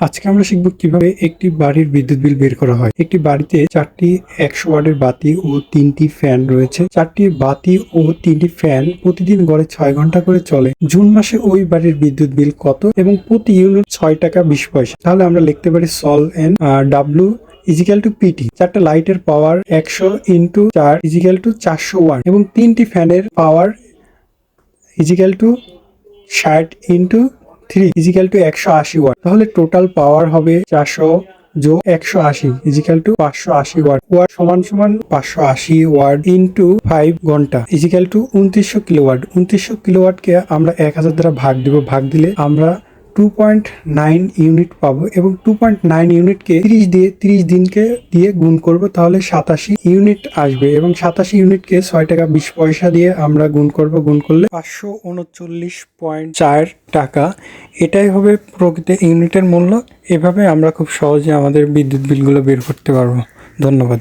আজকে আমরা শিখব কীভাবে একটি বাড়ির বিদ্যুৎ বিল বের করা হয়। একটি বাড়িতে চারটি একশো ওয়াটের বাতি ও তিনটি ফ্যান রয়েছে। চারটি বাতি ও তিনটি ফ্যান প্রতিদিন গড়ে ছয় ঘণ্টা করে চলে। জুন মাসে ওই বাড়ির বিদ্যুৎ বিল কত এবং প্রতি ইউনিট ছয় টাকা বিশ পয়সা। তাহলে আমরা লিখতে পারি sol N W equal to PT. চারটা লাইটের পাওয়ার একশো ইন্টু চার ইজিক্যাল টু চারশো ওয়াট এবং তিনটি ফ্যানের পাওয়ার ইজিক্যাল টু ষাট ইন্টু থ্রি ইজিক্যাল টু একশো আশি ওয়াট। তাহলে টোটাল পাওয়ার হবে চারশো যোগ একশো আশি ইজিক্যাল টু পাঁচশো আশি ওয়াট। ওয়াট সমান সমান পাঁচশো আশি ওয়াট ইন্টু ফাইভ ঘণ্টা ইজিক্যাল টু উনত্রিশশো কিলোওয়াট। উনত্রিশশো কিলোওয়াটকে আমরা এক হাজার দ্বারা ভাগ দিব। ভাগ দিলে আমরা টু পয়েন্ট নাইন ইউনিট পাবো এবং টু পয়েন্ট নাইন ইউনিটকে তিরিশ দিয়ে তিরিশ দিনকে দিয়ে গুণ করব, তাহলে সাতাশি ইউনিট আসবে এবং সাতাশি ইউনিটকে ছয় টাকা বিশ পয়সা দিয়ে আমরা গুণ করব, গুণ করলে পাঁচশো উনচল্লিশ পয়েন্ট চার টাকা। এটাই হবে প্রকৃত ইউনিটের মূল্য। এভাবে আমরা খুব সহজে আমাদের বিদ্যুৎ বিলগুলো বের করতে পারব। ধন্যবাদ।